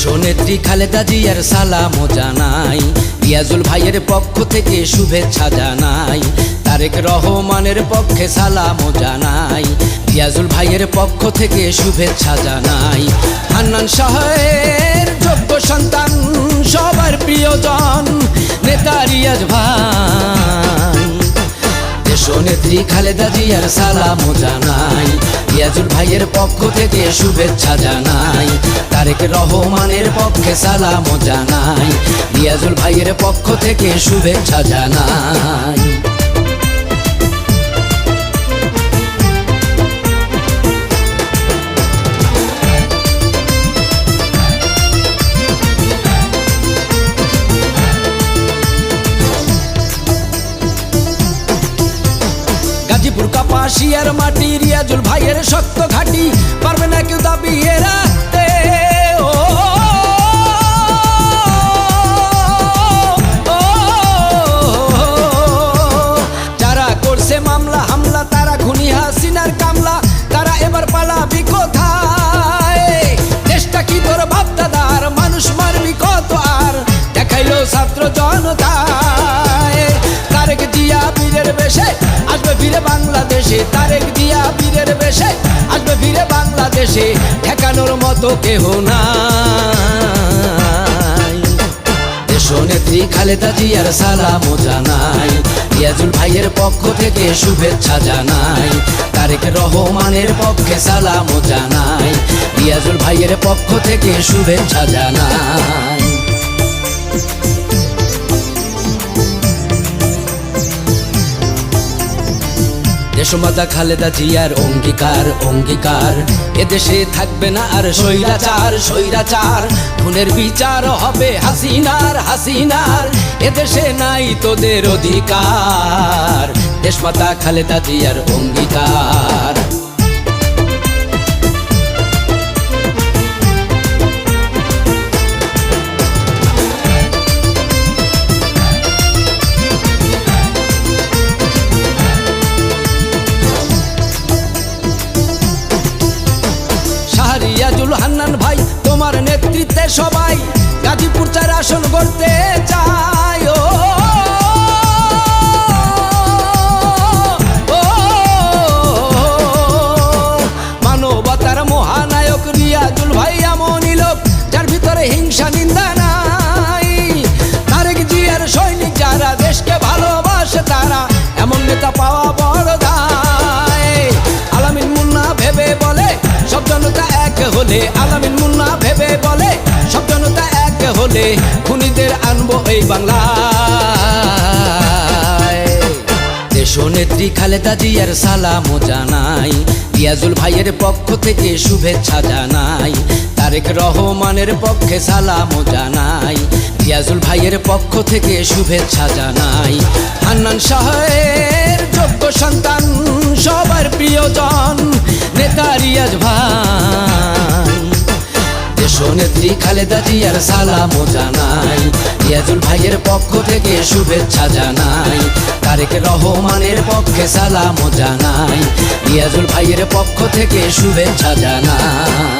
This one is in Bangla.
দেশনেত্রী খালেদা জিয়ার সালাম জানাই। রিয়াজুল ভাইয়ের পক্ষ থেকে শুভেচ্ছা জানাই। তারেক রহমানের পক্ষে সালাম জানাই। রিয়াজুল ভাইয়ের পক্ষ থেকে শুভেচ্ছা জানাই। হান্নান শাহের যোগ্য সন্তান, সবার প্রিয়জন, নেতা রিয়াজ ভাই দেশনেত্রী খালেদা জিয়ার সালাম জানাই। রিয়াজুল ভাইয়ের পক্ষ থেকে শুভেচ্ছা জানাই। তারেক রহমানের পক্ষে সালাম জানাই রিয়াজুল ভাইয়ের পক্ষ থেকে শুভেচ্ছা জানাই। গাজীপুর কাপাসিয়ার মাটি রিয়াজুল ভাইয়ের শক্ত ঘাটি, পারবে না কেউ দাবিয়ে রাখতে বীরের বেশে। আসবে ফিরে বাংলাদেশে, তারেক দিয়া বীরের বেশে। আসবে ফিরে বাংলাদেশে, ঠেকানোর মতো কেহ দেশনেত্রী খালেদা জিয়ার সালাম জানাই। রিয়াজুল ভাইয়ের পক্ষ থেকে শুভেচ্ছা জানাই। তারেক রহমানের পক্ষে সালাম জানাই। রিয়াজুল ভাইয়ের পক্ষ থেকে শুভেচ্ছা জানাই। দেশমাতা খালেদা জিয়ার অঙ্গীকার অঙ্গীকার। এদেশে থাকবে না আর স্বৈরাচার স্বৈরাচার। খুনের বিচার হবে হাসিনার হাসিনার। এদেশে নাই তোদের অধিকার। দেশমাতা খালেদা জিয়ার অঙ্গীকার। নেতৃত্বে সবাই গাজীপুর চার আসন করতে চায় মানবতার মহানায়ক রিয়াজুল ভাই এমনই লোক যার ভিতরে হিংসা নিন্দা নাই তারেক জিয়ার সৈনিক যারা দেশকে ভালোবাসে তারা এমন নেতা পাওয়া বড় দায় আলামিন মুন্না ভেবে বলে সব জনতা এক হলে আলামিন এই বাংলায়। দেশনেত্রী খালেদা জিয়ার সালামও জানাই রিয়াজুল ভাইয়ের পক্ষ থেকে শুভেচ্ছা জানাই, তারেক রহমানের পক্ষে সালাম জানাই রিয়াজুল ভাইয়ের পক্ষ থেকে শুভেচ্ছা জানাই। হান্নান শাহের দেশনেত্রী খালেদা জিয়ার সালাম জানাই। ইয়াজুল ভাইয়ের পক্ষ থেকে শুভেচ্ছা জানাই। তারেক রহমানের পক্ষে সালাম জানাই। ইয়াজুল ভাইয়ের পক্ষ থেকে শুভেচ্ছা জানাই।